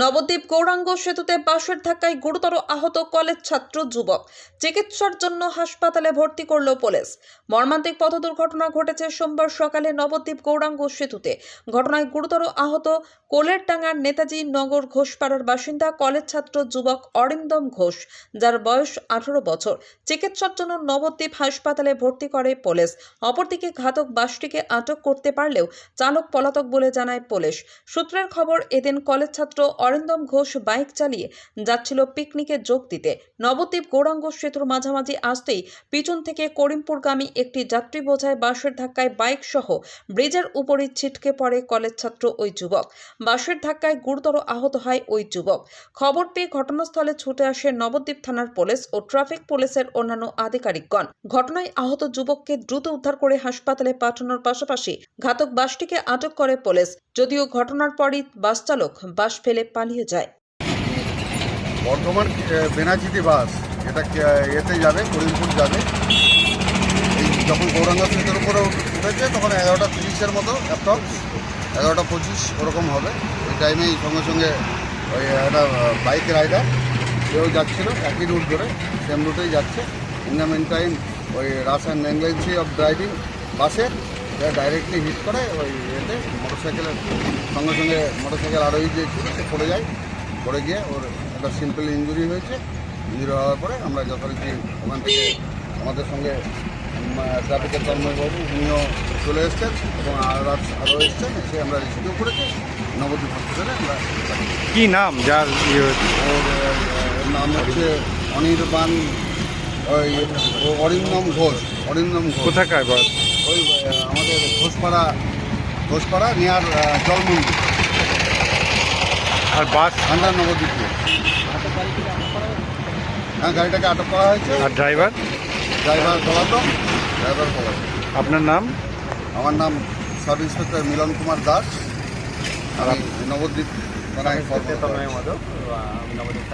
নবদ্বীপ গৌরাঙ্গ সেতুতে বাসের ধাক্কায় গুরুতর আহত কলেজ ছাত্র যুবক। চিকিৎসার জন্য হাসপাতালে ভর্তি করল পুলিশ। মর্মান্তিক পথ দুর্ঘটনা ঘটেছে সোমবার সকালে নবদ্বীপ গৌরাঙ্গ সেতুতে। ঘটনায় গুরুতর আহত কোলেরডাঙ্গার নেতাজি নগর ঘোষপাড়ার বাসিন্দা কলেজ ছাত্র যুবক অরিন্দম ঘোষ, যার বয়স আঠারো বছর। চিকিৎসার জন্য নবদ্বীপ হাসপাতালে ভর্তি করে পুলিশ। অপরদিকে ঘাতক বাসটিকে আটক করতে পারলেও চালক পলাতক বলে জানায় পুলিশ। সূত্রের খবর, এদিন কলেজ ছাত্র অরিন্দম ঘোষ বাইক চালিয়ে যাচ্ছিল পিকনিকে যোগ দিতে। নবদ্বীপ গৌরাঙ্গ সেতুর মাঝামাঝি আসতেই পিছন থেকে করিমপুরগামী একটি যাত্রী বোঝায় বাসের ধাক্কায় বাইক সহ ব্রিজের উপরে ছিটকে পড়ে কলেজ ছাত্র ওই যুবক। বাসের ধাক্কায় গুরুতর আহত হয় ওই যুবক। খবর পেয়ে ঘটনাস্থলে ছুটে আসে নবদ্বীপ থানার পুলিশ ও ট্রাফিক পুলিশের অন্যান্য আধিকারিকগণ। ঘটনায় আহত যুবককে দ্রুত উদ্ধার করে হাসপাতালে পাঠানোর পাশাপাশি ঘাতক বাসটিকে আটক করে পুলিশ। যদিও ঘটনার পরই বাস চালক বাস ফেলে পালিয়ে যায়। বর্ধমান আহ, বেনাচিতি বাস এটা এতে যাবে করিমপুর যাবে। এই যখন গৌরাঙ্গ সেতুর উপরে উঠেছে তখন এগারোটা তিরিশের মতো অ্যাপ্রক্স এগারোটা পঁচিশ ওরকম হবে। ওই টাইমেই সঙ্গে সঙ্গে ওই একটা বাইক রাইডার সেও যাচ্ছিল একই রুট ধরে সেম রুটেই যাচ্ছে। ইন দ্য মেন টাইম ওই rash and language of driving বাসের ডাইরেক্টলি হিট করে ওই এতে মোটরসাইকেলের সঙ্গে সঙ্গে মোটরসাইকেল আরোহী যে ছিল সে পড়ে যায় পড়ে গিয়ে ওর একটা সিম্পল ইঞ্জুরি হয়েছে। ইঞ্জুরি হওয়ার পরে আমরা যথারীতি ওখান থেকে আমাদের সঙ্গে ট্রাফিকের কর্মবাবু উনিও চলে এসছেন এবং আরও এসছেন এসে আমরা রিসিভিও করেছি। নবদ্বীপ হসপিটালে আমরা কী নাম? যার ইয়ে হয়েছে? ওর নাম হচ্ছে অনির্বাণ ওই অরিন্দম ঘোষ অরিন্দম ঘোষ। কোথাকার ওই আমাদের ঘোষপাড়া ঘোষপাড়া নিয়ার জলমন্দির। আর বাস? আন্ডার নবদ্বীপ হ্যাঁ গাড়িটাকে আটক করা হয়েছে। আর ড্রাইভার? ড্রাইভার পলাতক ড্রাইভার পলাতক আপনার নাম? আমার নাম সাব ইন্সপেক্টর মিলন কুমার দাস। আমি নবদ্বীপ আমি নবদ্বীপ